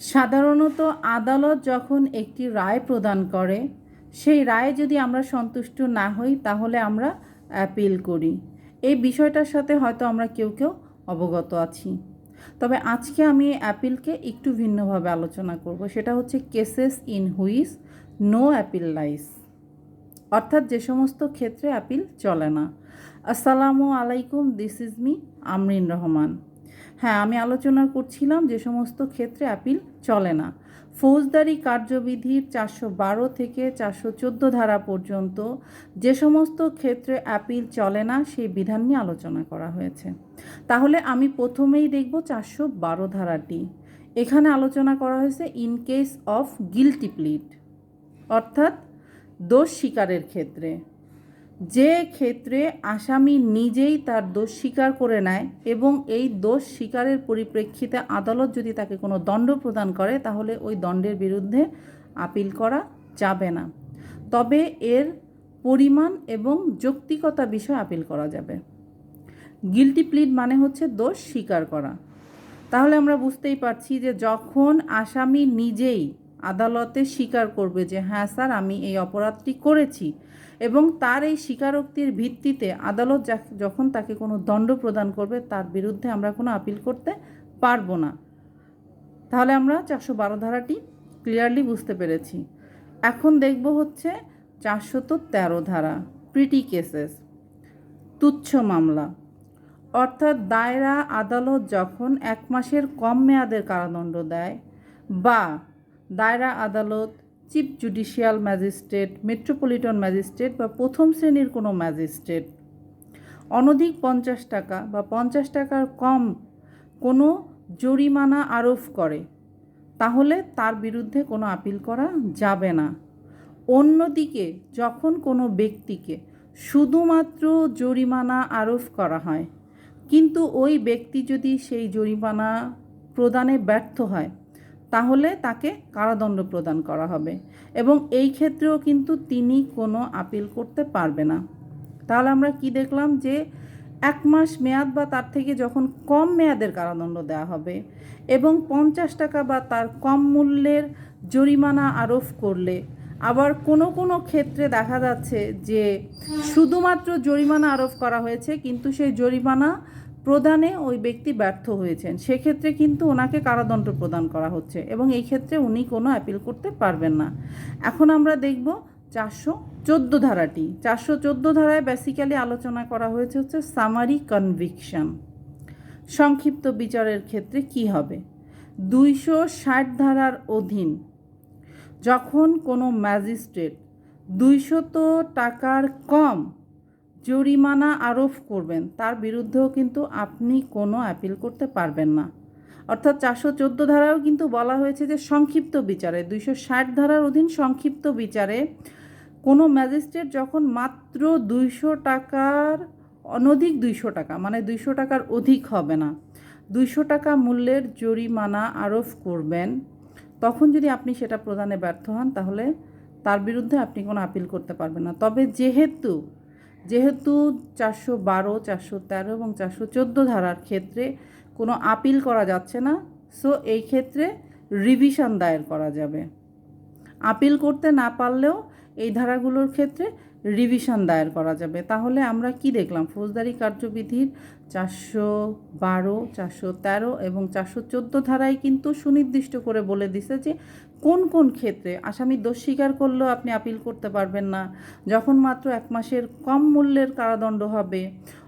সাধারণত আদালত যখন একটি রায় প্রদান করে, সেই রায়ে যদি আমরা সন্তুষ্ট না হই, তাহলে আমরা অ্যাপিল করি। এই বিষয়টার সাথে হয়তো আমরা কেউ কেউ অবগত আছি। তবে আজকে আমি অ্যাপিলকে একটু ভিন্নভাবে আলোচনা করব। সেটা হচ্ছে cases in which no appeal lies অর্থাৎ যে সমস্ত ক্ষেত্রে অ্যাপিল চলে না। আসসালামু আলাইকুম this is me Amrin Rahman. হ্যাঁ আমি আলোচনা করছিলাম যে সমস্ত ক্ষেত্রে অ্যাপিল চলে না। ফৌজদারি কার্যবিধির চারশো বারো থেকে চারশো চোদ্দ ধারা পর্যন্ত যে সমস্ত ক্ষেত্রে অ্যাপিল চলে না, সেই বিধান নিয়ে আলোচনা করা হয়েছে। তাহলে আমি প্রথমেই দেখব চারশো বারো ধারাটি। এখানে আলোচনা করা হয়েছে in case of guilty plea অর্থাৎ দোষ স্বীকারের ক্ষেত্রে। যে ক্ষেত্রে আসামি নিজেই তার দোষ স্বীকার করে নেয় এবং এই দোষ স্বীকারের পরিপ্রেক্ষিতে আদালত যদি তাকে কোনো দণ্ড প্রদান করে, তাহলে ওই দণ্ডের বিরুদ্ধে আপিল করা যাবে না। তবে এর পরিমাণ এবং যৌক্তিকতা বিষয়ে আপিল করা যাবে। গিলটি প্লিড মানে হচ্ছে দোষ স্বীকার করা। তাহলে আমরা বুঝতেই পারছি যে যখন আসামি নিজেই আদালতে স্বীকার করবে যে হ্যাঁ স্যার, আমি এই অপরাধটি করেছি। এবং তার এই স্বীকারোক্তির ভিত্তিতে আদালত যখন তাকে কোনো দণ্ড প্রদান করবে, তার বিরুদ্ধে আমরা কোনো আপিল করতে পারব না। তাহলে আমরা চারশো বারো ধারাটি ক্লিয়ারলি বুঝতে পেরেছি। এখন দেখব হচ্ছে চারশত তেরো ধারা, প্রিটি কেসেস, তুচ্ছ মামলা। অর্থাৎ দায়রা আদালত যখন এক মাসের কম মেয়াদের কারাদণ্ড দেয় বা দায়রা আদালত, chief judicial magistrate, metropolitan magistrate বা প্রথম শ্রেণির কোনো ম্যাজিস্ট্রেট। অনধিক পঞ্চাশ টাকা বা পঞ্চাশ টাকার কম কোনো জরিমানা আরোপ করে, তাহলে তার বিরুদ্ধে কোনো আপিল করা যাবে না। অন্যদিকে, যখন কোনো ব্যক্তিকে শুধুমাত্র জরিমানা আরোপ করা হয়, কিন্তু ওই ব্যক্তি যদি সেই জরিমানা প্রদানে ব্যর্থ হয় তাহলে তাকে কারাদণ্ড প্রদান করা হবে। এবং এই ক্ষেত্রেও কিন্তু তিনি কোনো আপিল করতে পারবে না। তাহলে আমরা কি দেখলাম যে, এক মাস মেয়াদ বা তার থেকে যখন কম মেয়াদের কারাদণ্ড দেওয়া হবে এবং পঞ্চাশ টাকা বা তার কম মূল্যের জরিমানা আরোপ করলে, আবার কোনো কোনো ক্ষেত্রে দেখা যাচ্ছে যে, শুধুমাত্র জরিমানা আরোপ করা হয়েছে, কিন্তু সেই জরিমানা প্রদানে ওই ব্যক্তি ব্যর্থ হয়েছেন। সেক্ষেত্রে কিন্তু ওনাকে কারাদণ্ড প্রদান করা হচ্ছে এবং এই ক্ষেত্রে উনি কোনো অ্যাপিল করতে পারবেন না। এখন আমরা দেখব চারশো চোদ্দ ধারাটি। চারশো চোদ্দ ধারায় বেসিক্যালি আলোচনা করা হয়েছে হচ্ছে সামারি কনভিকশন সংক্ষিপ্ত বিচারের ক্ষেত্রে কি হবে? দুইশো ষাট ধারার অধীন যখন কোনো ম্যাজিস্ট্রেট দুইশত টাকার কম জরিমানা আরোপ করবেন, তার বিরুদ্ধেও কিন্তু আপনি কোনো অ্যাপিল করতে পারবেন না। অর্থাৎ চারশো চোদ্দ ধারাও কিন্তু বলা হয়েছে যে সংক্ষিপ্ত বিচারে, দুইশো ষাট ধারার অধীন সংক্ষিপ্ত বিচারে কোনো ম্যাজিস্ট্রেট যখন মাত্র দুইশো টাকার, অনধিক দুইশো টাকা মানে দুইশো টাকার অধিক হবে না, দুইশো টাকা মূল্যের জরিমানা আরোপ করবেন, তখন যদি আপনি সেটা প্রদানে ব্যর্থ হন, তাহলে তার বিরুদ্ধে আপনি কোনো আপিল করতে পারবেন না। তবে যেহেতু যেহেতু চারশো বারো, চারশো তেরো এবং চারশো চোদ্দ ধারার ক্ষেত্রে কোনো আপিল করা যাচ্ছে না, সো এই ক্ষেত্রে রিভিশন দায়ের করা যাবে। আপিল করতে না পারলেও এই ধারাগুলোর ক্ষেত্রে রিভিশন দায়ের করা যাবে। তাহলে আমরা কি দেখলাম? ফৌজদারি কার্যবিধির চারশো বারো, চারশো তেরো এবং চারশো চোদ্দ ধারায় কিন্তু সুনির্দিষ্ট করে বলে দিছে যে কোন কোন ক্ষেত্রে? আসামি দোষ স্বীকার করলেও আপনি আপিল করতে পারবেন না। যখন মাত্র এক মাসের কম মূল্যের কারাদণ্ড হবে,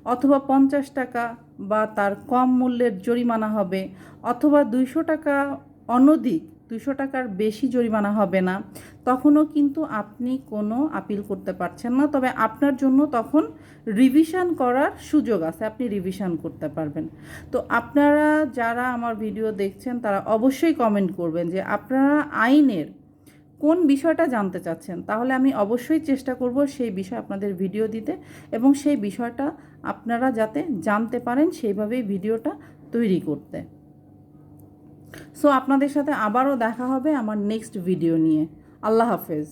অথবা পঞ্চাশ টাকা বা তার কম মূল্যের জরিমানা হবে, অথবা দুইশো টাকা অনধিক দুশো টাকার বেশি জরিমানা হবে না, তখনও কিন্তু আপনি কোনো আপিল করতে পারছেন না। তবে আপনার জন্য তখন রিভিশন করার সুযোগ আছে, আপনি রিভিশন করতে পারবেন। তো আপনারা যারা আমার ভিডিও দেখছেন, তারা অবশ্যই কমেন্ট করবেন যে আপনারা আইনের কোন বিষয়টা জানতে চাচ্ছেন, তাহলে আমি অবশ্যই চেষ্টা করব সেই বিষয় আপনাদের ভিডিও দিতে এবং সেই বিষয়টা আপনারা যাতে জানতে পারেন, সেইভাবেই ভিডিওটা তৈরি করতে। সো আপনাদের সাথে আবারও দেখা হবে আমার নেক্সট ভিডিও নিয়ে। আল্লাহ হাফেজ।